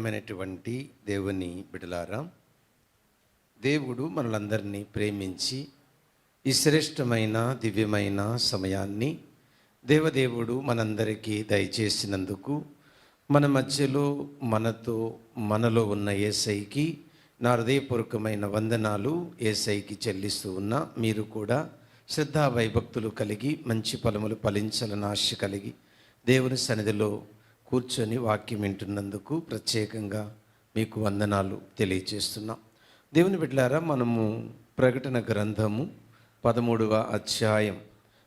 ప్రియమైనటువంటి దేవుని బిడలారా దేవుడు మనలందరినీ ప్రేమించి ఈ శ్రేష్టమైన దివ్యమైన సమయాన్ని దేవదేవుడు మనందరికీ దయచేసినందుకు మన మధ్యలో మనతో మనలో ఉన్న ఏసైకి నా హృదయపూర్వకమైన వందనాలు ఏసైకి చెల్లిస్తూ ఉన్నా మీరు కూడా శ్రద్ధా వైభక్తులు కలిగి మంచి ఫలములు ఫలించాలని ఆశ కలిగి దేవుని సన్నిధిలో కూర్చొని వాక్యం వింటున్నందుకు ప్రత్యేకంగా మీకు వందనాలు తెలియజేస్తున్నాం. దేవుని బిడ్డారా మనము ప్రకటన గ్రంథము పదమూడవ అధ్యాయం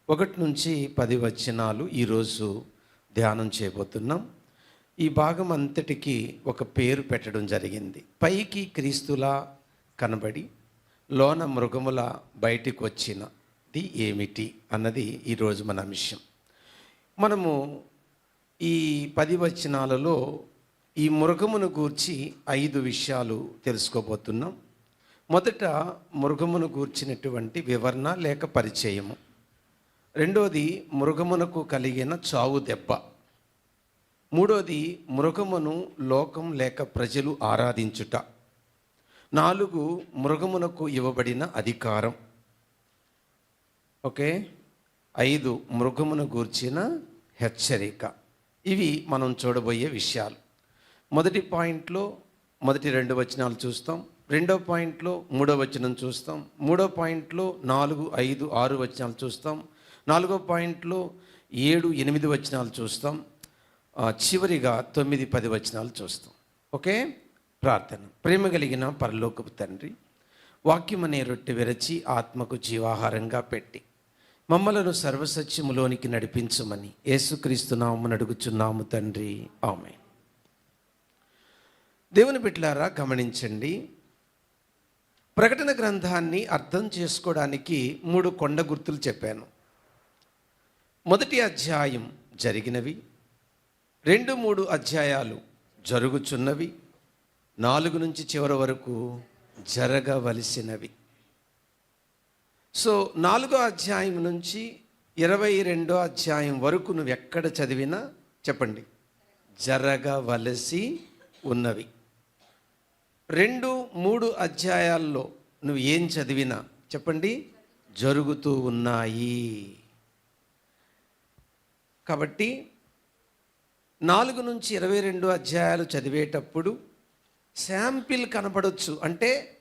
ఒకటి నుంచి పది వచనాలు ఈరోజు ధ్యానం చేయబోతున్నాం. ఈ భాగం అంతటికి ఒక పేరు పెట్టడం జరిగింది. పైకి క్రీస్తులా కనబడి లోన మృగముల బయటికి వచ్చినది ఏమిటి అన్నది ఈరోజు మన అంశం మనము ఈ పది వచనాలలో ఈ మృగమును గూర్చి ఐదు విషయాలు తెలుసుకోబోతున్నాం. మొదట మృగమును గూర్చినటువంటి వివరణ లేక పరిచయము. రెండోది మృగమునకు కలిగిన చావు దెబ్బ. మూడోది మృగమును లోకం లేక ప్రజలు ఆరాధించుట. నాలుగు మృగమునకు ఇవ్వబడిన అధికారం. ఓకే? ఐదు మృగమును గూర్చిన హెచ్చరిక. ఇవి మనం చూడబోయే విషయాలు. మొదటి పాయింట్లో మొదటి రెండు వచనాలు చూస్తాం. రెండో పాయింట్లో మూడో వచనం చూస్తాం. మూడో పాయింట్లో నాలుగు ఐదు ఆరు వచనాలు చూస్తాం. నాలుగో పాయింట్లో ఏడు ఎనిమిది వచనాలు చూస్తాం. చివరిగా తొమ్మిది పది వచనాలు చూస్తాం. ఓకే? ప్రార్థన. ప్రేమ కలిగిన పరలోకపు తండ్రి వాక్యం అనే రొట్టె విరచి ఆత్మకు జీవాహారంగా పెట్టి. మమ్మలను సర్వసత్యములోనికి నడిపించమని యేసుక్రీస్తు నామమున అడుగుచున్నాము తండ్రి. ఆమె దేవుని బిడ్డలారా గమనించండి. ప్రకటన గ్రంథాన్ని అర్థం చేసుకోవడానికి మూడు కొండ గుర్తులు చెప్పాను. మొదటి అధ్యాయం జరిగినవి రెండు మూడు అధ్యాయాలు జరుగుచున్నవి నాలుగు నుంచి చివరి వరకు జరగవలసినవి. సో నాలుగో అధ్యాయం నుంచి ఇరవై రెండో అధ్యాయం వరకు నువ్వు ఎక్కడ చదివినా చెప్పండి. జరగవలసి ఉన్నవి. రెండు మూడు అధ్యాయాల్లో నువ్వు ఏం చదివినా చెప్పండి. జరుగుతూ ఉన్నాయి. కాబట్టి నాలుగు నుంచి ఇరవై రెండు అధ్యాయాలు చదివేటప్పుడు శాంపిల్ కనపడవచ్చు అంటే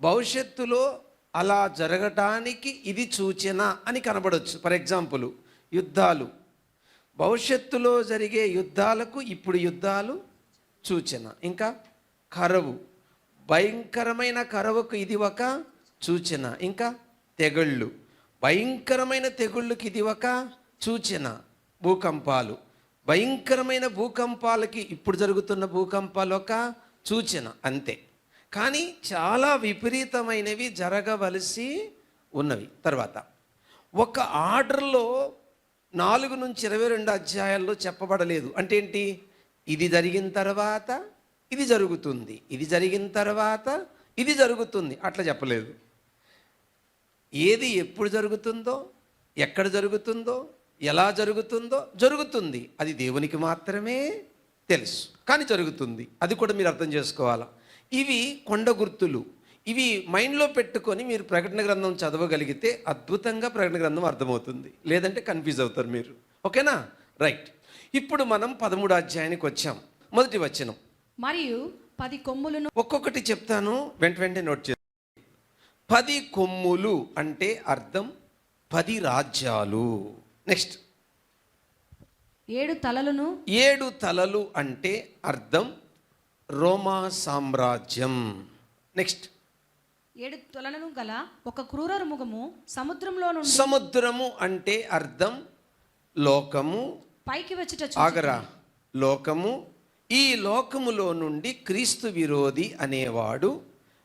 భవిష్యత్తులో అలా జరగటానికి ఇది సూచన అని కనబడవచ్చు ఫర్ ఎగ్జాంపుల్ యుద్ధాలు. భవిష్యత్తులో జరిగే యుద్ధాలకు ఇప్పుడు యుద్ధాలు సూచన. ఇంకా కరవు. భయంకరమైన కరవుకు ఇది ఒక సూచన. ఇంకా తెగుళ్ళు. భయంకరమైన తెగుళ్ళకి ఇది ఒక సూచన. భూకంపాలు. భయంకరమైన భూకంపాలకి ఇప్పుడు జరుగుతున్న భూకంపాలు ఒక సూచన. అంతే. కానీ చాలా విపరీతమైనవి జరగవలసి ఉన్నవి. తర్వాత ఒక ఆర్డర్లో నాలుగు నుంచి ఇరవై రెండు అధ్యాయాల్లో చెప్పబడలేదు. అంటే ఏంటి? ఇది జరిగిన తర్వాత ఇది జరుగుతుంది. ఇది జరిగిన తర్వాత ఇది జరుగుతుంది. అట్లా చెప్పలేదు. ఏది ఎప్పుడు జరుగుతుందో ఎక్కడ జరుగుతుందో ఎలా జరుగుతుందో జరుగుతుంది. అది దేవునికి మాత్రమే తెలుసు. కానీ జరుగుతుంది. అది కూడా మీరు అర్థం చేసుకోవాలా? ఇవి కొండ గుర్తులు. ఇవి మైండ్లో పెట్టుకొని మీరు ప్రకటన గ్రంథం చదవగలిగితే అద్భుతంగా ప్రకటన గ్రంథం అర్థమవుతుంది. లేదంటే కన్ఫ్యూజ్ అవుతారు మీరు. ఓకేనా? రైట్. ఇప్పుడు మనం పదమూడు అధ్యాయానికి వచ్చాం. మొదటి వచనం. మరియు పది కొమ్ములను ఒక్కొక్కటి చెప్తాను వెంట వెంటనే నోట్ చేసి పది కొమ్ములు అంటే అర్థం పది రాజ్యాలు. నెక్స్ట్. ఏడు తలలను ఏడు తలలు అంటే అర్థం రోమా సామ్రాజ్యం. నెక్స్ట్ ఏడు తలలను గల ఒక క్రూర ముఖము సముద్రంలో నుండి సముద్రము అంటే అర్థం లోకము పైకి వచ్చుట ఆగరా. లోకము. ఈ లోకములో నుండి క్రీస్తు విరోధి అనేవాడు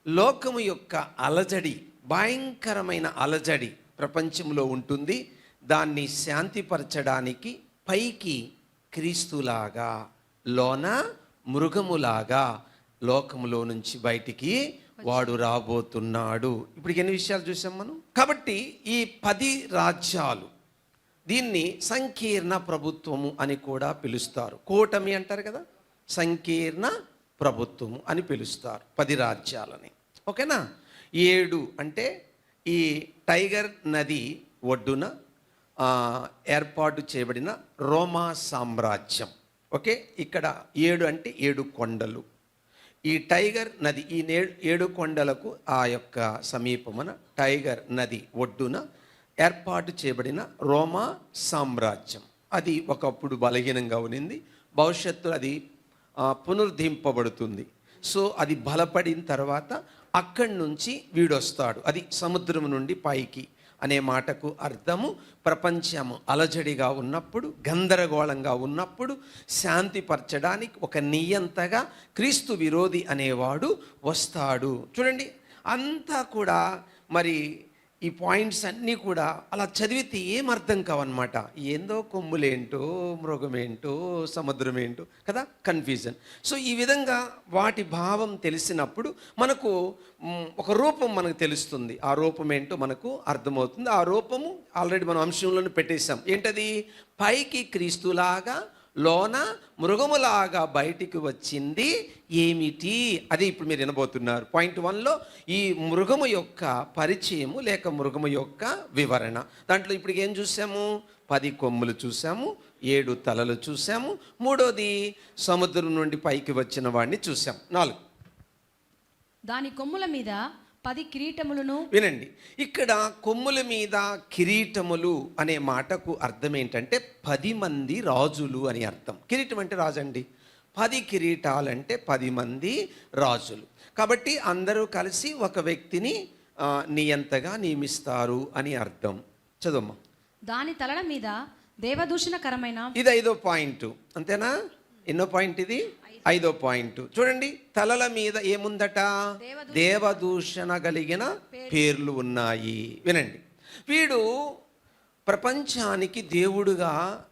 లోకము యొక్క అలజడి భయంకరమైన అలజడి ప్రపంచంలో ఉంటుంది. దాన్ని శాంతిపరచడానికి పైకి క్రీస్తులాగా. లోన మృగములాగా లోకములో నుంచి బయటికి వాడు రాబోతున్నాడు. ఇప్పుడు ఎన్ని విషయాలు చూసాం మనం? కాబట్టి ఈ పది రాజ్యాలు దీన్ని సంకీర్ణ ప్రభుత్వము అని కూడా పిలుస్తారు. కూటమి అంటారు కదా? సంకీర్ణ ప్రభుత్వము అని పిలుస్తారు పది రాజ్యాలని. ఓకేనా? ఏడు అంటే ఈ టైగర్ నది ఒడ్డున ఏర్పాటు చేయబడిన రోమా సామ్రాజ్యం. ఓకే? ఇక్కడ ఏడు అంటే ఏడు కొండలు. ఈ టైగర్ నది ఈ ఏడు కొండలకు ఆ యొక్క సమీపమున టైగర్ నది ఒడ్డున ఏర్పాటు చేయబడిన రోమా సామ్రాజ్యం. అది ఒకప్పుడు బలహీనంగా ఉన్నింది. భవిష్యత్తు అది పునరుద్ధరింపబడుతుంది. సో అది బలపడిన తర్వాత అక్కడి నుంచి వీడొస్తాడు. అది సముద్రం నుండి పైకి. అనే మాటకు అర్థము ప్రపంచము అలజడిగా ఉన్నప్పుడు గందరగోళంగా ఉన్నప్పుడు శాంతిపరచడానికి ఒక నియంతగా క్రీస్తు విరోధి అనేవాడు వస్తాడు. చూడండి అంతా కూడా మరి ఈ పాయింట్స్ అన్నీ కూడా అలా చదివితే ఏం అర్థం కావన్నమాట? ఏందో కొమ్ములేంటో మృగమేంటో సముద్రం ఏంటో కదా? కన్ఫ్యూజన్ సో ఈ విధంగా వాటి భావం తెలిసినప్పుడు మనకు ఒక రూపం మనకు తెలుస్తుంది. ఆ రూపం ఏంటో మనకు అర్థమవుతుంది. ఆ రూపము ఆల్రెడీ మనం అంశంలోనే పెట్టేశాం. ఏంటది? పైకి క్రీస్తులాగా లోన మృగములాగా బయటికి వచ్చింది ఏమిటి? అది ఇప్పుడు మీరు వినబోతున్నారు. పాయింట్ వన్లో ఈ మృగము యొక్క పరిచయము లేక మృగము యొక్క వివరణ. దాంట్లో ఇప్పుడు ఏం చూసాము? పది కొమ్ములు చూసాము ఏడు తలలు చూసాము మూడోది సముద్రం నుండి పైకి వచ్చిన వాడిని చూసాం. నాలుగు. దాని కొమ్ముల మీద పది కిరీటములను. వినండి. ఇక్కడ కొమ్ముల మీద కిరీటములు అనే మాటకు అర్థం ఏంటంటే పది మంది రాజులు అని అర్థం. కిరీటం అంటే రాజు అండి పది కిరీటాలంటే పది మంది రాజులు. కాబట్టి అందరూ కలిసి ఒక వ్యక్తిని నియంతగా నియమిస్తారు అని అర్థం. చదువమ్మా. దాని తలల మీద దేవదూషణకరమైన ఇది ఐదో పాయింట్. అంతేనా? ఎన్నో పాయింట్ ఇది? ఐదో పాయింట్. చూడండి తలల మీద ఏముందట? దేవదూషణ కలిగిన పేర్లు. ఉన్నాయి. వినండి. వీడు ప్రపంచానికి దేవుడుగా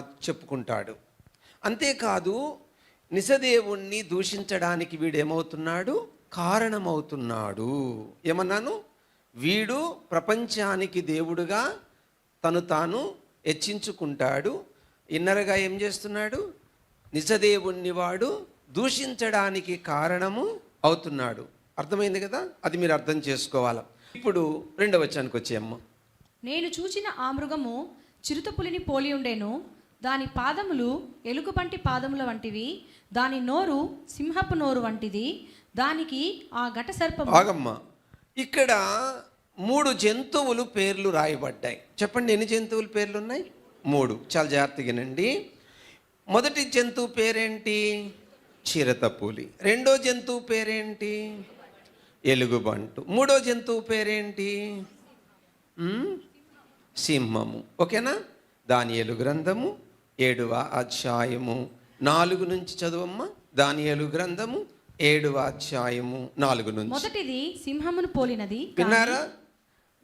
చెప్పుకుంటాడు. అంతేకాదు నిజదేవుణ్ణి దూషించడానికి వీడు ఏమవుతున్నాడు కారణమవుతున్నాడు. ఏమన్నాను? వీడు ప్రపంచానికి దేవుడుగా తను తాను హెచ్చించుకుంటాడు. ఇన్నరగా ఏం చేస్తున్నాడు? నిజదేవుణ్ణి వాడు దూషించడానికి కారణము అవుతున్నాడు. అర్థమైంది కదా? అది మీరు అర్థం చేసుకోవాలి. ఇప్పుడు రెండవ వచ్చానికి వచ్చేయమ్మ నేను చూచిన ఆ మృగము చిరుతపులిని పోలి ఉండేను. దాని పాదములు ఎలుగుబంటి పాదముల వంటివి. దాని నోరు సింహపు నోరు వంటిది. దానికి ఆ ఘట సర్పము. ఆగమ్మ. ఇక్కడ మూడు జంతువులు పేర్లు రాయబడ్డాయి. చెప్పండి ఎన్ని జంతువుల పేర్లు ఉన్నాయి? మూడు. చాలా జాగ్రత్తగానండి మొదటి జంతువు పేరేంటి? చిరతపులి. రెండో జంతువు పేరేంటి? ఎలుగుబంటు. మూడో జంతువు పేరేంటి? సింహము. ఓకేనా? దానియేలు గ్రంథము ఏడవ అధ్యాయము. నాలుగు నుంచి చదువమ్మా. దానియేలు గ్రంథము ఏడవ అధ్యాయము. నాలుగు నుంచి. మొదటిది సింహమును పోలినది విన్నారా?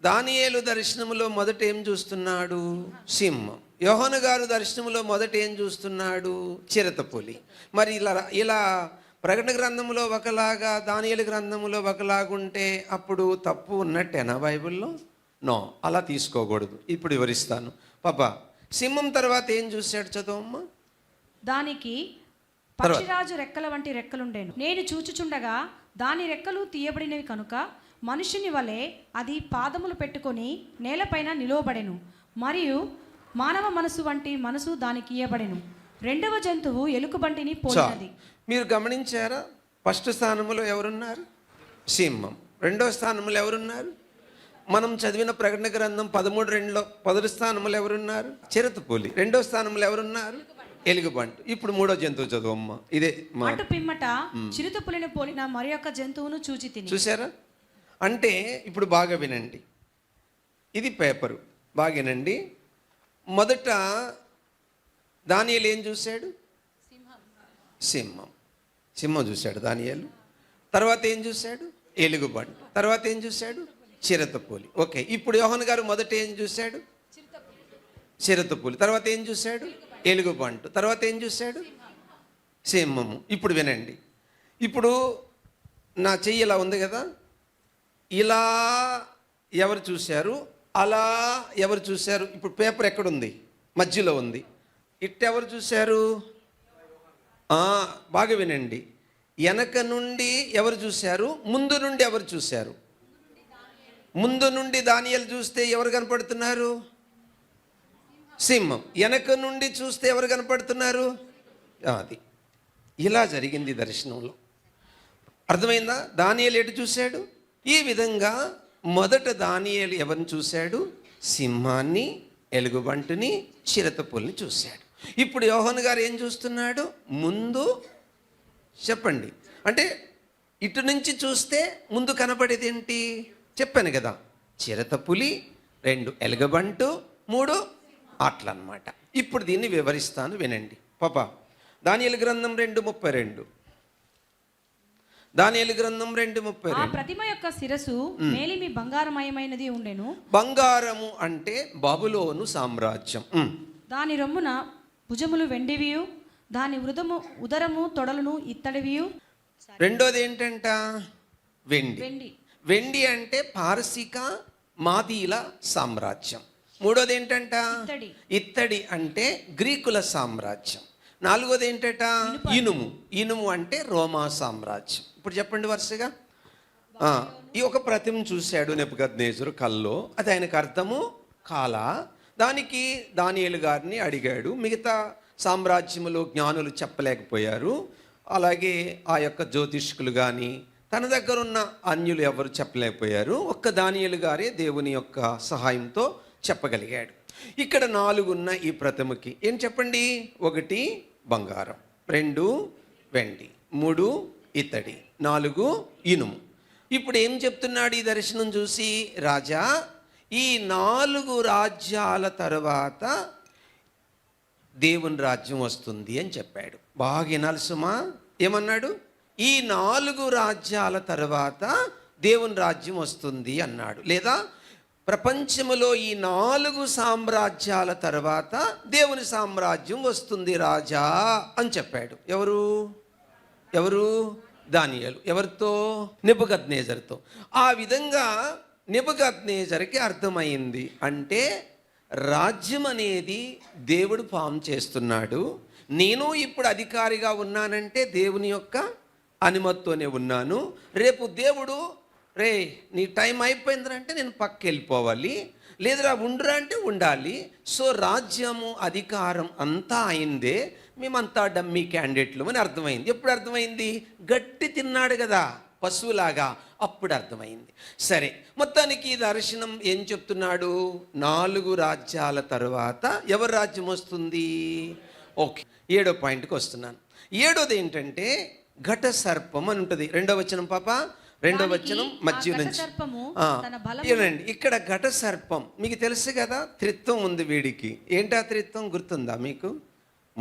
దానియేలు దర్శనములో మొదట ఏం చూస్తున్నాడు? సింహం. యోహన గారు దర్శనములో మొదట ఏం చూస్తున్నాడు? చిరతపులి. మరి ఇలా ఇలా ప్రకటన గ్రంథములో ఒకలాగా దానియేలు గ్రంథములో ఒకలాగుంటే అప్పుడు తప్పు ఉన్నట్టేనా బైబిల్లో? నో అలా తీసుకోకూడదు. ఇప్పుడు వివరిస్తాను. పాప సింహం తర్వాత ఏం చూశాడు చదవమ్మా? దానికి పక్షిరాజు రెక్కల వంటి రెక్కలుండేను. నేను చూచుచుండగా దాని రెక్కలు తీయబడినవి కనుక మనుషుని వలె అది పాదములు పెట్టుకొని నేలపైన నిలువబడెను. మరియు మానవ మనసు వంటి మనసు దానికి ఇయ్యబడెను. రెండవ జంతువు ఎలుకబంటిని పోలినది. చాలు మీరు గమనించారా? ఫస్ట్ స్థానంలో ఎవరున్నారు? సింహం. రెండో స్థానంలో ఎవరున్నారు? మనం చదివిన ప్రకటన గ్రంథం పదమూడు రెండులో మొదటి స్థానంలో ఎవరున్నారు? చిరతపులి రెండో స్థానంలో ఎవరున్నారు? ఎలుగుబంటు ఇప్పుడు మూడో జంతువు చదువమ్మ. ఇదే మా అటు పిమ్మట చిరుతపులిని పోలిన మరి యొక్క జంతువును చూచి తిని. చూసారా అంటే ఇప్పుడు బాగా వినండి. ఇది పేపరు. బాగా వినండి. మొదట దానియలు ఏం చూశాడు? సింహం. సింహం చూశాడు దానియలు. తర్వాత ఏం చూశాడు? ఎలుగుబంటి. తర్వాత ఏం చూశాడు? చిరతపూలి. ఓకే ఇప్పుడు యోహన్ గారు మొదట ఏం చూశాడు? చిరతపూలి. తర్వాత ఏం చూశాడు? ఎలుగుబంటు. తర్వాత ఏం చూశాడు? సింహము. ఇప్పుడు వినండి. ఇప్పుడు నా చెయ్యి ఇలా ఉంది కదా? ఇలా ఎవరు చూశారు? అలా ఎవరు చూశారు? ఇప్పుడు పేపర్ ఎక్కడుంది? మధ్యలో ఉంది. ఇట్టెవరు చూశారు? బాగా వినండి. వెనక నుండి ఎవరు చూశారు? ముందు నుండి ఎవరు చూశారు? ముందు నుండి దానియలు చూస్తే ఎవరు కనపడుతున్నారు? సింహం. వెనక నుండి చూస్తే ఎవరు కనపడుతున్నారు? అది ఇలా జరిగింది దర్శనంలో. అర్థమైందా? దానియలు ఎటు చూశాడు? ఈ విధంగా మొదట దానియేలు ఎవరిని చూశాడు? సింహాన్ని ఎలుగుబంటిని చిరతపుల్ని చూశాడు. ఇప్పుడు యోహన్ గారు ఏం చూస్తున్నాడు? ముందు చెప్పండి. అంటే ఇటు నుంచి చూస్తే ముందు కనబడేది ఏంటి? చెప్పాను కదా. చిరతపులి రెండు ఎలుగబంటు మూడు అట్లన్నమాట ఇప్పుడు దీన్ని వివరిస్తాను వినండి. పాప దానియలు గ్రంథం రెండు ముప్పై రెండు. దానియలు గ్రంథం రెండు ముప్పై ఆ ప్రతిమ యొక్క శిరసు మేలిమి బంగారమయమైనది ఉండెను. బంగారము అంటే బబులోను సామ్రాజ్యం. దాని రొమ్మున భుజములు వెండివియు దాని ఉదము ఉదరము తొడలను ఇత్తడివియు. రెండోది ఏంటంట? వెండి. వెండి. వెండి అంటే పారసిక మాదీల సామ్రాజ్యం. మూడోది ఏంటంట? ఇత్తడి. ఇత్తడి అంటే గ్రీకుల సామ్రాజ్యం. నాలుగోది ఏంటట ఇనుము. ఇనుము అంటే రోమా సామ్రాజ్యం. ఇప్పుడు చెప్పండి వరుసగా. ఈ ఒక ప్రతిమ చూశాడు నెప్పుగద్నేజరు కల్లో. అది ఆయనకు అర్థము? కాల. దానికి దానియేలు గారిని అడిగాడు. మిగతా సామ్రాజ్యములో జ్ఞానులు చెప్పలేకపోయారు. అలాగే ఆ యొక్క జ్యోతిష్కులు కానీ తన దగ్గర ఉన్న అన్యులు ఎవరు చెప్పలేకపోయారు. ఒక్క దానియేలు గారే దేవుని యొక్క సహాయంతో చెప్పగలిగాడు. ఇక్కడ నాలుగున్న ఈ ప్రతిమకి. ఏం చెప్పండి? ఒకటి బంగారం. రెండు వెండి మూడు ఇత్తడి నాలుగు ఇనుము. ఇప్పుడు ఏం చెప్తున్నాడు ఈ దర్శనం చూసి? రాజా ఈ నాలుగు రాజ్యాల తర్వాత దేవుని రాజ్యం వస్తుంది అని చెప్పాడు. బాగా వినాల్సుమా ఏమన్నాడు? ఈ నాలుగు రాజ్యాల తర్వాత దేవుని రాజ్యం వస్తుంది అన్నాడు. లేదా ప్రపంచములో ఈ నాలుగు సామ్రాజ్యాల తర్వాత దేవుని సామ్రాజ్యం వస్తుంది రాజా అని చెప్పాడు. ఎవరు? ఎవరు? దానియలు. ఎవరితో? నిపుగద్నేజర్తో ఆ విధంగా నిపుగద్నేజర్కి అర్థమైంది అంటే రాజ్యం అనేది దేవుడు ఫామ్ చేస్తున్నాడు. నేను ఇప్పుడు అధికారిగా ఉన్నానంటే దేవుని యొక్క అనుమతితోనే ఉన్నాను. రేపు దేవుడు రే నీ టైం అయిపోయిందంటే నేను పక్కకి వెళ్ళిపోవాలి లేదురా ఉండురా అంటే ఉండాలి. సో రాజ్యము అధికారం అంతా అయిందే మేమంతా డమ్మీ క్యాండిడేట్లు అని అర్థమైంది. ఎప్పుడు అర్థమైంది? గట్టి తిన్నాడు కదా పశువులాగా. అప్పుడు అర్థమైంది. సరే మొత్తానికి ఈ దర్శనం ఏం చెప్తున్నాడు? నాలుగు రాజ్యాల తర్వాత ఎవరి రాజ్యం వస్తుంది? ఓకే ఏడో పాయింట్కి వస్తున్నాను. ఏడోది ఏంటంటే ఘట సర్పం అని ఉంటుంది. రెండో వచనం పాప. రెండో వచనం ఆ మధ్య నుంచి. ఆ, ఏనండి ఇక్కడ ఘట సర్పం. మీకు తెలుసు కదా త్రిత్వం ఉంది వీడికి. ఏంటా త్రిత్వం? గుర్తుందా మీకు?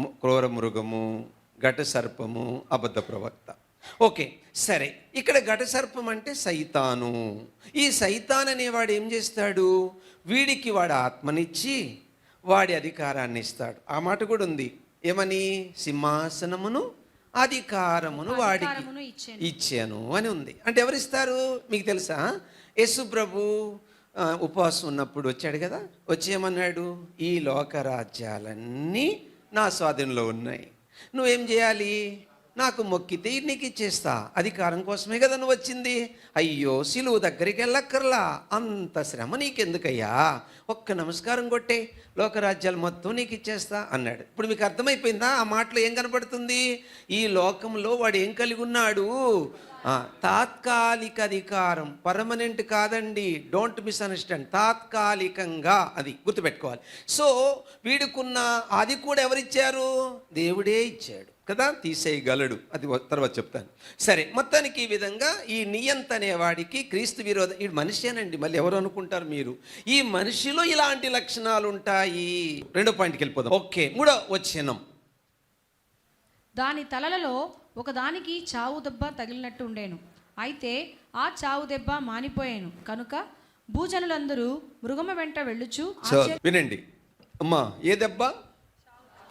క్రూర మృగము ఘట సర్పము అబద్ధ ప్రవక్త. ఓకే సరే. ఇక్కడ ఘట సర్పం అంటే సైతాను. ఈ సైతాన్ అనేవాడు ఏం చేస్తాడు? వీడికి వాడు ఆత్మనిచ్చి వాడి అధికారాన్ని ఇస్తాడు. ఆ మాట కూడా ఉంది. ఏమని? సింహాసనమును అధికారమును వాడికి ఇచ్చెను. అని ఉంది. అంటే ఎవరిస్తారు? మీకు తెలుసా? యేసు ప్రభు ఉపవాసం ఉన్నప్పుడు వచ్చాడు కదా? వచ్చి ఏమన్నాడు ఈ లోక రాజ్యాలన్నీ నా స్వాధీనంలో ఉన్నాయి. నువ్వేం చేయాలి? నాకు మొక్కితే నీకు ఇచ్చేస్తా. అధికారం కోసమే కదా నువ్వు వచ్చింది. అయ్యో సిలువు దగ్గరికి వెళ్ళక్కర్లా. అంత శ్రమ నీకెందుకయ్యా? ఒక్క నమస్కారం కొట్టే. లోకరాజ్యాలు మొత్తం నీకు ఇచ్చేస్తా అన్నాడు. ఇప్పుడు మీకు అర్థమైపోయిందా? ఆ మాటలో ఏం కనపడుతుంది? ఈ లోకంలో వాడు ఏం కలిగి ఉన్నాడు? తాత్కాలిక అధికారం. పర్మనెంట్ కాదండి. Don't misunderstand. తాత్కాలికంగా అది గుర్తుపెట్టుకోవాలి. సో వీడుకున్న అది కూడా ఎవరిచ్చారు? దేవుడే ఇచ్చాడు. కదా తీసేయగలడు. అది తర్వాత చెప్తాను. సరే మొత్తానికి ఈ విధంగా ఈ నియంత అనేవాడికి క్రీస్తు విరోధ ఈ మనిషేనండి మళ్ళీ ఎవరు అనుకుంటారు మీరు? ఈ మనిషిలో ఇలాంటి లక్షణాలు ఉంటాయి రెండో పాయింట్కి వెళ్ళిపోదాం. ఓకే మూడో వచ్చినం దాని తలలలో ఒకదానికి చావు దెబ్బ తగిలినట్టు ఉండేను. అయితే ఆ చావు దెబ్బ మానిపోయాను. కనుక భూజనులందరూ మృగమ వెంట వెళ్ళుచు వినండి. అమ్మా ఏ దెబ్బ?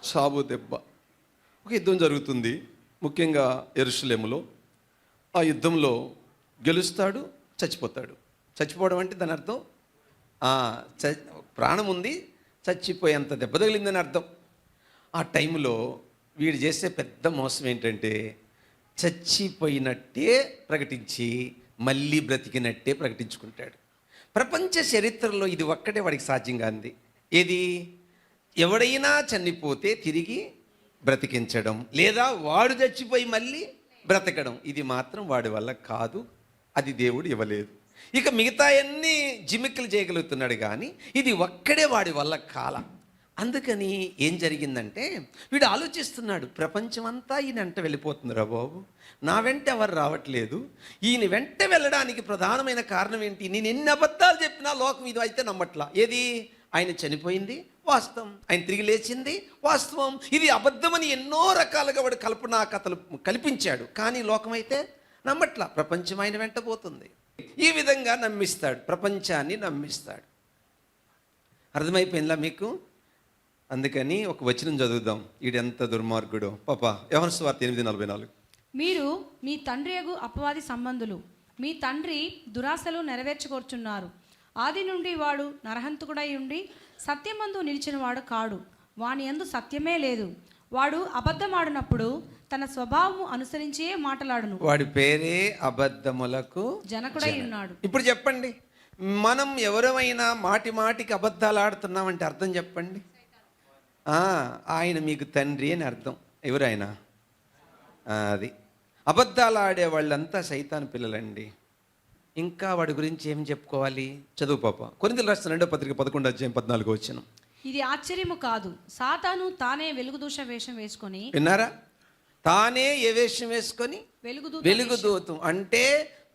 సాబు దెబ్బ. ఒక యుద్ధం జరుగుతుంది ముఖ్యంగా ఎరుసలేములో ఆ యుద్ధంలో గెలుస్తాడు చచ్చిపోతాడు. చచ్చిపోవడం అంటే దాని అర్థం చ ప్రాణం ఉంది చచ్చిపోయేంత దెబ్బ తగిలిందని అర్థం. ఆ టైంలో వీడు చేసే పెద్ద మోసం ఏంటంటే చచ్చిపోయినట్టే ప్రకటించి మళ్ళీ బ్రతికినట్టే ప్రకటించుకుంటాడు. ప్రపంచ చరిత్రలో ఇది ఒక్కటే వాడికి సాధ్యం కాంది ఏది? ఎవడైనా చనిపోతే తిరిగి బ్రతికించడం లేదా వాడు చచ్చిపోయి మళ్ళీ బ్రతకడం. ఇది మాత్రం వాడి వల్ల కాదు. అది దేవుడు ఇవ్వలేదు. ఇక మిగతా అన్ని జిమిక్కులు చేయగలుగుతున్నాడు కానీ ఇది ఒక్కడే వాడి వల్ల కాల. అందుకని ఏం జరిగిందంటే వీడు ఆలోచిస్తున్నాడు ప్రపంచమంతా ఈయన వెంట వెళ్ళిపోతుందిరా బాబు. నా వెంట ఎవరు రావట్లేదు. ఈయన వెంట వెళ్ళడానికి ప్రధానమైన కారణం ఏంటి? నేను ఎన్ని అబద్ధాలు చెప్పినా లోకం ఇది అయితే నమ్మట్లా. ఏది? ఆయన చనిపోయింది వాస్తవం. ఆయన తిరిగి లేచింది. వాస్తవం ఇది అబద్ధమని ఎన్నో రకాలుగా వాడు కల్పనా కథలు కల్పించాడు. కానీ లోకమైతే నమ్మట్లా. ప్రపంచం ఆయన వెంట పోతుంది. ఈ విధంగా నమ్మిస్తాడు. ప్రపంచాన్ని నమ్మిస్తాడు. అర్థమైపోయిందా మీకు? అందుకని ఒక వచనం చదువుదాం. ఈడెంత దుర్మార్గుడు. పాప ఎవరి స్వార్థ ఎనిమిది నలభై నాలుగు. మీరు మీ తండ్రి యగు అపవాది సంబంధులు. మీ తండ్రి దురాశలు నెరవేర్చుకొచ్చున్నారు. ఆది నుండి వాడు నరహంతకుడై ఉండి సత్యమందు నిలిచిన వాడు కాడు. వాని యందు సత్యమే లేదు. వాడు అబద్ధమాడినప్పుడు తన స్వభావము అనుసరించే మాటలాడును. వాడి పేరే అబద్ధములకు జనకుడై ఉన్నాడు. ఇప్పుడు చెప్పండి. మనం ఎవరమైనా మాటి మాటికి అబద్ధాలు ఆడుతున్నామంటే అర్థం చెప్పండి. ఆ, ఆయన మీకు తండ్రి అని అర్థం. ఎవరైనా అది. అబద్ధాలు ఆడే వాళ్ళంతా సైతాన్ పిల్లలండి. ఇంకా వాడి గురించి ఏం చెప్పుకోవాలి? చదువు పాప. కొరింతలు రాసిన రెండో పత్రిక పదకొండు అధ్యాయం పద్నాలుగు వచ్చిన ఇది ఆశ్చర్యము కాదు. సాతాను తానే వెలుగుదూష వేషం వేసుకొని విన్నారా? తానే ఏ వేషం వేసుకొని వెలుగుదూ వెలుగుదూతం. అంటే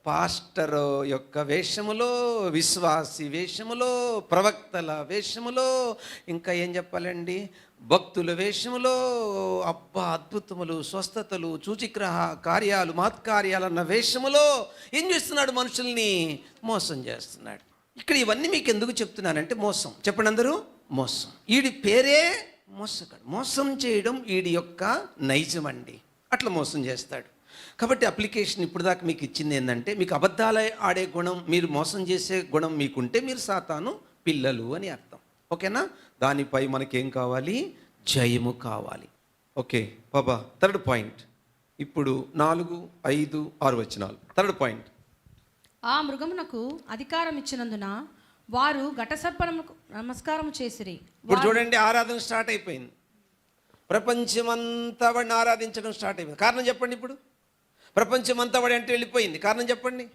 పాస్టర్ యొక్క వేషములో విశ్వాసి వేషములో ప్రవక్తల వేషములో. ఇంకా ఏం చెప్పాలండి? భక్తుల వేషములో అబ్బ అద్భుతములు స్వస్థతలు చూచిగ్రహ కార్యాలు మహత్కార్యాలు అన్న వేషములో ఏం చేస్తున్నాడు మనుషుల్ని మోసం చేస్తున్నాడు. ఇక్కడ ఇవన్నీ మీకు ఎందుకు చెప్తున్నానంటే మోసం. చెప్పండి అందరూ మోసం. వీడి పేరే మోసగాడు. మోసం చేయడం వీడి యొక్క నైజం అండి అట్లా మోసం చేస్తాడు. కాబట్టి అప్లికేషన్ ఇప్పుడు దాకా మీకు ఇచ్చింది ఏంటంటే మీకు అబద్ధాలు ఆడే గుణం మీరు మోసం చేసే గుణం మీకుంటే మీరు సాతాను పిల్లలు అని అర్థం. ఓకేనా? దానిపై మనకేం కావాలి? జయము కావాలి. ఓకే బాబా థర్డ్ పాయింట్. ఇప్పుడు నాలుగు ఐదు ఆరు వచ్చినాలు థర్డ్ పాయింట్. ఆ మృగమునకు అధికారం ఇచ్చినందున వారు ఘటసర్పణముకు నమస్కారం చేసిరి. ఇప్పుడు చూడండి ఆరాధన స్టార్ట్ అయిపోయింది. ప్రపంచమంతా వాడిని ఆరాధించడం స్టార్ట్ అయిపోయింది. కారణం చెప్పండి ఇప్పుడు. ప్రపంచమంతా వాడి అంటే వెళ్ళిపోయింది. కారణం చెప్పండి.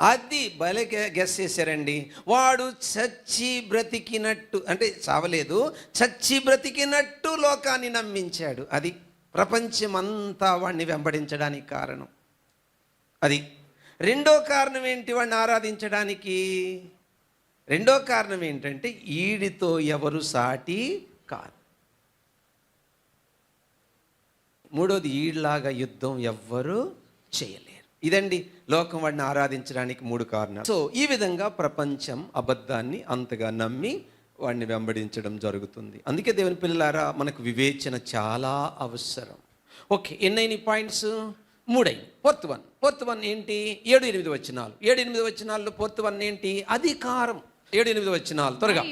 అది భలే గెస్ చేశారండి. వాడు చచ్చి బ్రతికినట్టు అంటే చావలేదు చచ్చి బ్రతికినట్టు లోకాన్ని నమ్మించాడు. అది ప్రపంచమంతా వాడిని వెంబడించడానికి కారణం. అది రెండో కారణం ఏంటి వాడిని ఆరాధించడానికి? రెండో కారణం ఏంటంటే ఈడితో ఎవరు సాటి కాదు మూడోది ఈడ్లాగా యుద్ధం ఎవ్వరు చేయలేదు ఇదండి లోకం వాడిని ఆరాధించడానికి మూడు కారణాలు. సో ఈ విధంగా ప్రపంచం అబద్ధాన్ని అంతగా నమ్మి వాడిని వెంబడించడం జరుగుతుంది. అందుకే దేవుని పిల్లలారా మనకు వివేచన చాలా అవసరం. ఓకే ఎన్నైన పాయింట్స్? మూడై ఫోర్త్ వన్ ఫోర్త్ వన్ ఏంటి? ఏడు ఎనిమిది వచ్చినాలు ఏడు ఎనిమిది వచ్చినాల్లో ఫోర్త్ వన్ ఏంటి? అధికారం. ఏడు ఎనిమిది వచ్చినాలు త్వరగా.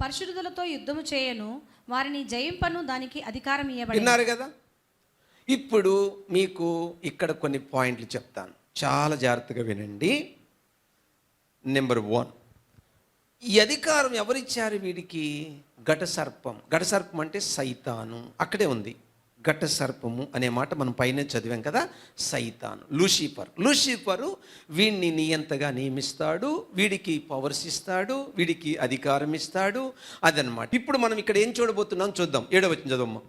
పరిశుద్ధులతో యుద్ధము చేయను. వారిని జయింపను దానికి అధికారం ఇవ్వబడి విన్నారు కదా? ఇప్పుడు మీకు ఇక్కడ కొన్ని పాయింట్లు చెప్తాను. చాలా జాగ్రత్తగా వినండి. నెంబర్ వన్ ఈ అధికారం ఎవరిచ్చారు వీడికి? ఘట సర్పం ఘట సర్పం అంటే సైతాను. అక్కడే ఉంది. ఘట సర్పము అనే మాట మనం పైన చదివాం కదా సైతాను. లూసిఫర్. లూసిఫరు వీడిని నియంతగా నియమిస్తాడు వీడికి పవర్స్ ఇస్తాడు వీడికి అధికారం ఇస్తాడు అదనమాట ఇప్పుడు మనం ఇక్కడ ఏం చూడబోతున్నాం చూద్దాం. ఏడవచ్చిన చదువు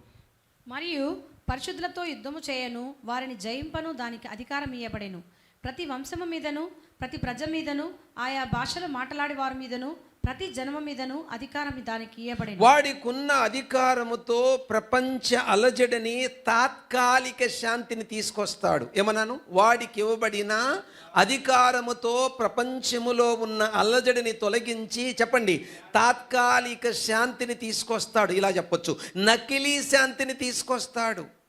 మరియు పరిశుద్ధులతో యుద్ధము చేయను వారిని జయింపను దానికి అధికారం ఇయ్యబడెను. ప్రతి వంశము మీదను ప్రతి ప్రజ మీదను ఆయా భాషలు మాట్లాడే వారి మీదను ప్రతి జన్మ మీదను అధికారం దానికి ఇవ్వబడెను వాడికున్న అధికారముతో ప్రపంచ అలజడిని తాత్కాలిక శాంతిని తీసుకొస్తాడు. ఏమన్నాను? వాడికి ఇవ్వబడిన అధికారముతో ప్రపంచములో ఉన్న అలజడిని తొలగించి చెప్పండి తాత్కాలిక శాంతిని తీసుకొస్తాడు. ఇలా చెప్పొచ్చు. నకిలీ శాంతిని తీసుకొస్తాడు.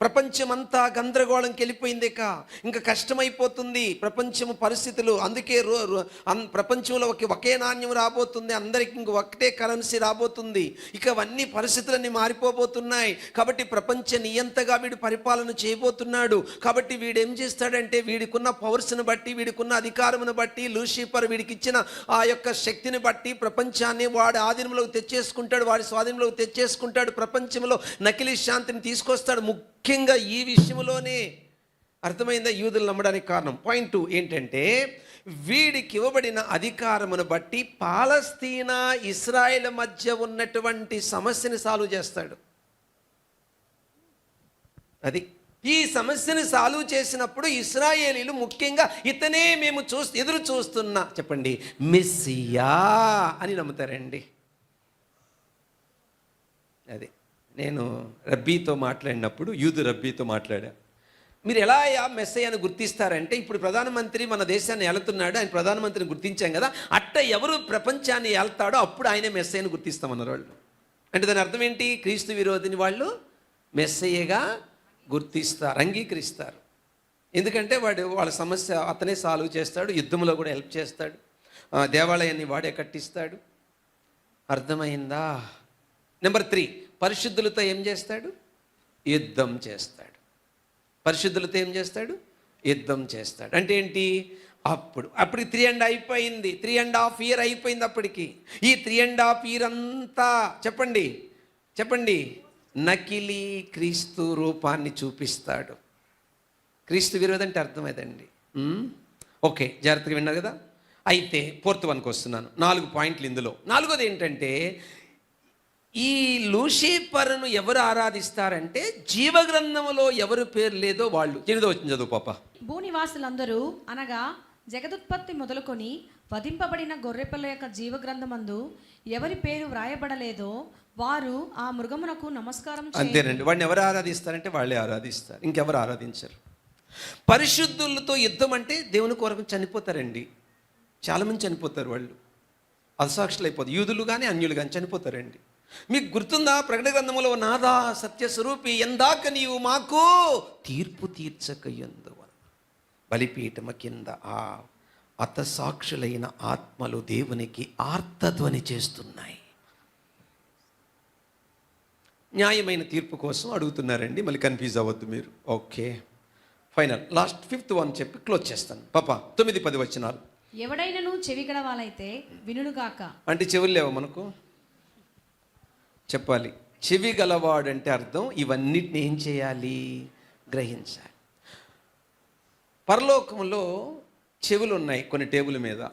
ప్రపంచమంతా గందరగోళంకి వెళ్ళిపోయింది ఇక ఇంకా కష్టమైపోతుంది ప్రపంచం పరిస్థితులు. అందుకే రో రో- అన్- ప్రపంచంలో ఒక ఒకే నాణ్యం రాబోతుంది. అందరికి ఇంక ఒకటే కరెన్సీ రాబోతుంది. ఇక అవన్నీ పరిస్థితులన్నీ మారిపోబోతున్నాయి. కాబట్టి ప్రపంచ నియంతగా వీడు పరిపాలన చేయబోతున్నాడు. కాబట్టి వీడు ఏం చేస్తాడంటే వీడికున్న పవర్స్ని బట్టి వీడికున్న అధికారమును బట్టి లూసిఫర్ వీడికి ఇచ్చిన ఆ యొక్క శక్తిని బట్టి ప్రపంచాన్ని వాడి ఆధీనంలోకి తెచ్చేసుకుంటాడు. వాడి స్వాధీనంలోకి తెచ్చేసుకుంటాడు. ప్రపంచంలో నకిలీ శాంతిని తీసుకొస్తాడు. ముఖ్యంగా ఈ విషయంలోనే అర్థమైందా? యూదులు నమ్మడానికి కారణం. పాయింట్ టూ ఏంటంటే వీడికి ఇవ్వబడిన అధికారమును బట్టి పాలస్తీనా ఇస్రాయేల్ మధ్య ఉన్నటువంటి సమస్యని సాల్వ్ చేస్తాడు. అది. ఈ సమస్యని సాల్వ్ చేసినప్పుడు ఇస్రాయేలీలు ముఖ్యంగా ఇతనే మేము చూ ఎదురు చూస్తున్నా చెప్పండి మిస్సియా అని నమ్ముతారండి. అదే. నేను రబ్బీతో మాట్లాడినప్పుడు యూదు రబ్బీతో మాట్లాడా. మీరు ఎలా ఆ మెస్సయ్యను గుర్తిస్తారంటే ఇప్పుడు ప్రధానమంత్రి మన దేశాన్ని ఏలుతున్నాడు ఆయన ప్రధానమంత్రిని గుర్తించాం కదా అట్ట ఎవరు ప్రపంచాన్ని ఏళ్తాడో అప్పుడు ఆయనే మెస్సయ్యను గుర్తిస్తామన్నారు వాళ్ళు. అంటే దాని అర్థం ఏంటి? క్రీస్తు విరోధిని వాళ్ళు మెస్సయ్యగా గుర్తిస్తారు అంగీకరిస్తారు. ఎందుకంటే వాడు వాళ్ళ సమస్య అతనే సాల్వ్ చేస్తాడు యుద్ధంలో కూడా హెల్ప్ చేస్తాడు దేవాలయాన్ని వాడే కట్టిస్తాడు. అర్థమైందా? నెంబర్ త్రీ పరిశుద్ధులతో ఏం చేస్తాడు? యుద్ధం చేస్తాడు. పరిశుద్ధులతో ఏం చేస్తాడు? యుద్ధం చేస్తాడు. అంటే ఏంటి? అప్పుడు అప్పటికి త్రీ అండ్ అయిపోయింది. త్రీ అండ్ హాఫ్ ఇయర్ అయిపోయింది అప్పటికి. ఈ త్రీ అండ్ హాఫ్ ఇయర్ అంతా చెప్పండి చెప్పండి. నకిలీ క్రీస్తు రూపాన్ని చూపిస్తాడు. క్రీస్తు విరోధి అంటే అర్థమైందండి. ఓకే జాగ్రత్తగా విన్నారు కదా? అయితే ఫోర్త్ వన్కి వస్తున్నాను. నాలుగు పాయింట్లు ఇందులో. నాలుగోది ఏంటంటే ఈ లూషీపర్ను ఎవరు ఆరాధిస్తారంటే జీవగ్రంథములో ఎవరు పేరు లేదో వాళ్ళు. ఎనిమిదో వచ్చింది చదువు పాప. భూనివాసులందరూ అనగా జగదుత్పత్తి మొదలుకొని వధింపబడిన గొర్రెపిల్ల యొక్క జీవగ్రంథమందు ఎవరి పేరు వ్రాయబడలేదో వారు ఆ మృగమునకు నమస్కారం అంతేనండి. వాడిని ఎవరు ఆరాధిస్తారంటే వాళ్ళే ఆరాధిస్తారు. ఇంకెవరు ఆరాధించరు. పరిశుద్ధులతో యుద్ధం అంటే దేవుని కొరకు చనిపోతారండి. చాలామంది చనిపోతారు వాళ్ళు. అసాక్షులు అయిపోతారు యూదులు కానీ అన్యులు కానీ చనిపోతారండి. మీకు గుర్తుందా? ప్రకటన గ్రంథములో నాదా సత్యస్వరూపి ఎందాక నీవు మాకు తీర్పు తీర్చక ఎందువల్ల బలిపీఠమ కింద ఆ అత సాక్షులైన ఆత్మలు దేవునికి ఆర్తధ్వని చేస్తున్నాయి. న్యాయమైన తీర్పు కోసం అడుగుతున్నారండి. మళ్ళీ కన్ఫ్యూజ్ అవ్వద్దు మీరు. Okay. Final last fifth one చెప్పి క్లోజ్ చేస్తాను. పాప తొమ్మిది పది వచ్చినారు ఎవడైనను చెవిగడవాలైతే వినుగాక అంటే చెవులు లేవా మనకు? చెప్పాలి. చెవి గలవాడంటే అర్థం ఇవన్నిటిని ఏం చేయాలి? గ్రహించాలి. పరలోకంలో చెవులు ఉన్నాయి కొన్ని టేబుల్ మీద.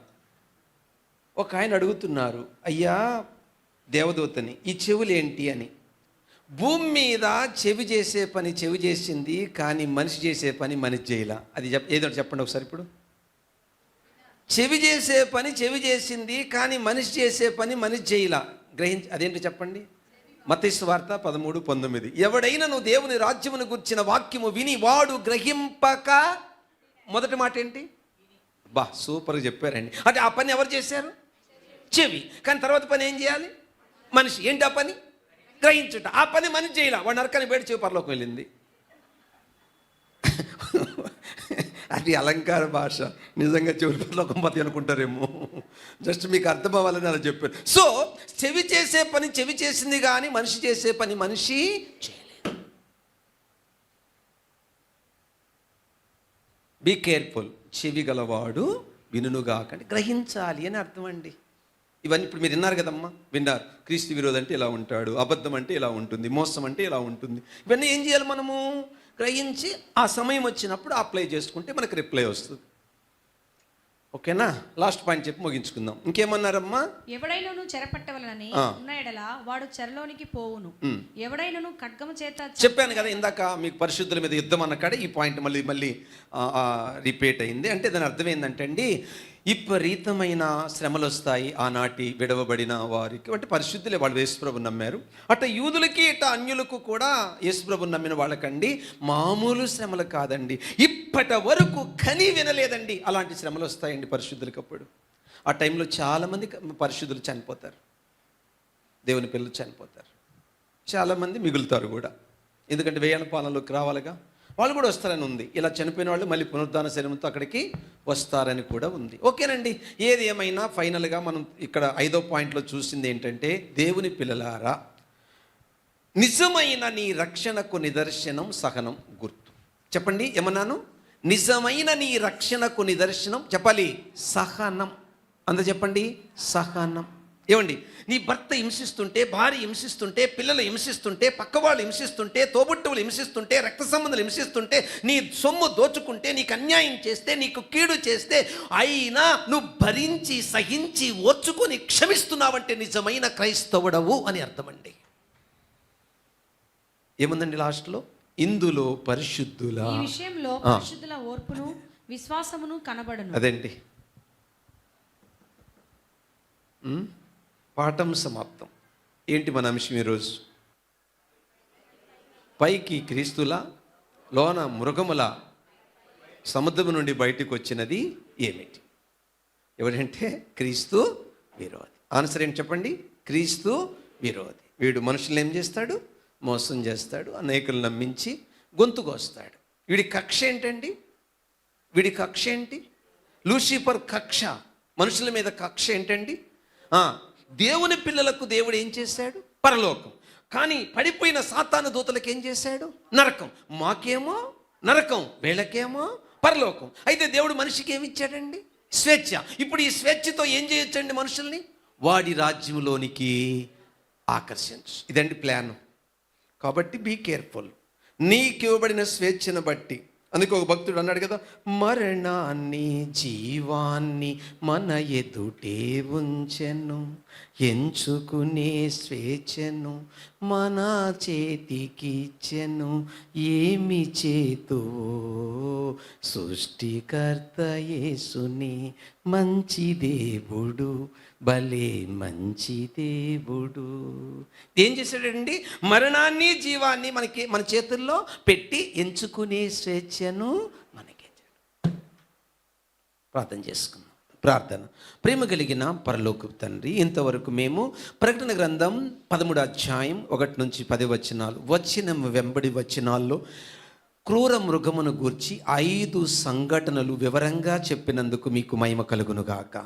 ఒక ఆయన అడుగుతున్నారు అయ్యా దేవదూతని ఈ చెవులు ఏంటి? అని. భూమి మీద చెవి చేసే పని చెవి చేసింది కానీ మనిషి చేసే పని మనిషి చేయలా. అది చెప్ ఏదో ఒకటి చెప్పండి ఒకసారి ఇప్పుడు. చెవి చేసే పని చెవి చేసింది కానీ మనిషి చేసే పని మనిషి చేయలా. గ్రహించి అదేంటి చెప్పండి? మతేశ్వ వార్త పదమూడు పంతొమ్మిది. ఎవడైనా నువ్వు దేవుని రాజ్యమును గుర్చిన వాక్యము విని వాడు గ్రహింపక మొదటి మాట ఏంటి? బా సూపర్గా చెప్పారండి. అంటే ఆ పని ఎవరు చేశారు? చెవి. కానీ తర్వాత పని ఏం చేయాలి? మనిషి. ఏంటి ఆ పని? గ్రహించుట. ఆ పని మనిషి చేయాల. వాడు నరకాన్ని బయట చెవి పరలోకి వెళ్ళింది. అది అలంకార భాష. నిజంగా చెవి ఒక మతి అనుకుంటారేమో. జస్ట్ మీకు అర్థం అవ్వాలని అలా చెప్పారు. సో చెవి చేసే పని చెవి చేసింది కానీ మనిషి చేసే పని మనిషి చేయలేదు. బీ కేర్ఫుల్ చెవి గలవాడు వినుగాకండి గ్రహించాలి అని అర్థం అండి. ఇవన్నీ ఇప్పుడు మీరు విన్నారు కదమ్మా. విన్నారు. క్రీస్తు విరోధం అంటే ఇలా ఉంటాడు. అబద్ధం అంటే ఇలా ఉంటుంది. మోసం అంటే ఇలా ఉంటుంది. ఇవన్నీ ఏం చేయాలి మనము? గ్రహించి ఆ సమయం వచ్చినప్పుడు అప్లై చేసుకుంటే మనకు రిప్లై వస్తుంది. ఓకేనా? లాస్ట్ పాయింట్ చెప్పి ముగించుకుందాం. ఇంకేమన్నారమ్మా? ఎవడైనను చెరపట్టవలనని ఆ. ఉన్న ఎడల వాడు చెరలోనికి పోవును. ఉమ్. ఎవడైనను ఖడ్గము చేత చెప్పాను కదా ఇందాక మీకు పరిశుద్ధుల మీద యుద్ధం అన్న కాడ ఈ పాయింట్ మళ్ళీ మళ్ళీ రిపీట్ అయింది. అంటే దాని అర్థం ఏంటంటే అండి విపరీతమైన శ్రమలు వస్తాయి ఆనాటి విడవబడిన వారికి. అంటే పరిశుద్ధులే వాళ్ళు యేసుప్రభు నమ్మారు. అట్ట యూదులకి ఇట్ట అన్యులకు కూడా యేసుప్రభు నమ్మిన వాళ్ళకండి మామూలు శ్రమలు కాదండి. ఇప్పటి వరకు కని వినలేదండి. అలాంటి శ్రమలు వస్తాయండి పరిశుద్ధులకి అప్పుడు. ఆ టైంలో చాలామంది పరిశుద్ధులు చనిపోతారు. దేవుని పిల్లలు చనిపోతారు. చాలామంది మిగులుతారు కూడా. ఎందుకంటే వేయాల పాలనలోకి రావాలిగా. వాళ్ళు కూడా వస్తారని ఉంది. ఇలా చనిపోయిన వాళ్ళు మళ్ళీ పునరుద్ధాన శరీరంతో అక్కడికి వస్తారని కూడా ఉంది. ఓకేనండి. ఏది ఏమైనా ఫైనల్గా మనం ఇక్కడ ఐదో పాయింట్లో చూసింది ఏంటంటే దేవుని పిల్లలారా నిజమైన నీ రక్షణకు నిదర్శనం సహనం గుర్తు. చెప్పండి ఏమన్నాను? నిజమైన నీ రక్షణకు నిదర్శనం చెప్పాలి సహనం. అంత చెప్పండి సహనం. ఏమండి? నీ భర్త హింసిస్తుంటే భార్య హింసిస్తుంటే పిల్లలు హింసిస్తుంటే పక్కవాళ్ళు హింసిస్తుంటే తోబుట్టువులు హింసిస్తుంటే రక్త సంబంధాలు హింసిస్తుంటే నీ సొమ్ము దోచుకుంటే నీకు అన్యాయం చేస్తే నీకు కీడు చేస్తే అయినా నువ్వు భరించి సహించి ఓర్చుకొని క్షమిస్తున్నావంటే నిజమైన క్రైస్తవుడవు అని అర్థమండి. ఏముందండి లాస్ట్లో? ఇందులో పరిశుద్ధుల ఈ విషయంలో. పరిశుద్ధుల ఓర్పును విశ్వాసమును కనబడును. అదేంటి? పాఠం సమాప్తం. ఏంటి మన అంశం ఈరోజు? పైకి క్రీస్తుల లోన మృగముల సముద్రం నుండి బయటకు వచ్చినది ఏమిటి? ఎవరంటే క్రీస్తు విరోధి. ఆన్సర్ ఏంటి చెప్పండి? క్రీస్తు విరోధి. వీడు మనుషులు ఏం చేస్తాడు? మోసం చేస్తాడు అనేకులు నమ్మించి గొంతుకొస్తాడు వీడి కక్ష ఏంటండి? వీడి కక్ష ఏంటి? లూసిఫర్ కక్ష. మనుషుల మీద కక్ష ఏంటండి? దేవుని పిల్లలకు దేవుడు ఏం చేశాడు? పరలోకం. కానీ పడిపోయిన సాతాను దూతలకు ఏం చేశాడు? నరకం. మాకేమో నరకం వీళ్ళకేమో పరలోకం. అయితే దేవుడు మనిషికి ఏమి ఇచ్చాడండి? స్వేచ్ఛ. ఇప్పుడు ఈ స్వేచ్ఛతో ఏం చేయొచ్చండి మనుషుల్ని? వాడి రాజ్యంలోనికి ఆకర్షించు. ఇదండి ప్లాన్. కాబట్టి బీ కేర్ఫుల్ నీకు ఇవ్వబడిన స్వేచ్ఛను బట్టి అందుకే ఒక భక్తుడు అన్నాడు కదా మరణాన్ని జీవాన్ని మన ఎదుటే ఉంచెను ఎంచుకునే స్వేచ్ఛను మన చేతికి ఇచ్చెను ఏమి చేతువో సృష్టికర్త యేసుని మంచి దేవుడు భలే మంచి దేవుడు. ఏం చేశాడండి? మరణాన్ని జీవాన్ని మనకి మన చేతుల్లో పెట్టి ఎంచుకునే స్వేచ్ఛను మనకి ప్రార్థన చేసుకున్నాం ప్రార్థన. ప్రేమ కలిగిన పరలోక తండ్రి ఇంతవరకు మేము ప్రకటన గ్రంథం పదమూడు అధ్యాయం ఒకటి నుంచి పది వచనాలు వచ్చిన వెంబడి వచనాల్లో క్రూర మృగమును గూర్చి ఐదు సంఘటనలు వివరంగా చెప్పినందుకు మీకు మహిమ కలుగునుగాక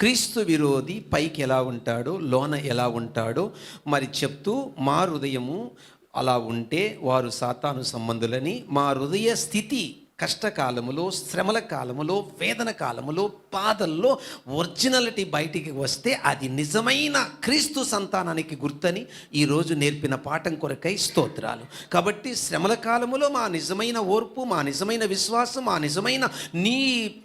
క్రీస్తు విరోధి పైకి ఎలా ఉంటాడో లోన ఎలా ఉంటాడో మరి చెప్తూ మా హృదయము అలా ఉంటే వారు సాతాను సంబంధులని మా హృదయ స్థితి కష్టకాలములో శ్రమల కాలములో వేదన కాలములో బాధల్లో ఒరిజినాలిటీ బయటికి వస్తే అది నిజమైన క్రీస్తు సంతానానికి గుర్తని ఈరోజు నేర్పిన పాఠం కొరకై స్తోత్రాలు. కాబట్టి శ్రమల కాలములో మా నిజమైన ఓర్పు మా నిజమైన విశ్వాసం మా నిజమైన నీ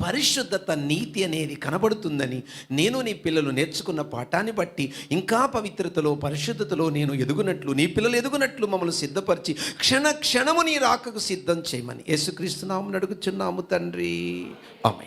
పరిశుద్ధత నీతి అనేది కనబడుతుందని నేను నీ పిల్లలు నేర్చుకున్న పాఠాన్ని బట్టి ఇంకా పవిత్రతలో పరిశుద్ధతలో నేను ఎదుగునట్లు నీ పిల్లలు ఎదుగునట్లు మమ్మల్ని సిద్ధపరిచి క్షణ క్షణము నీ రాకకు సిద్ధం చేయమని యేసుక్రీస్తున్నా నామం నడుగుచున్నాము తండ్రి. ఆమె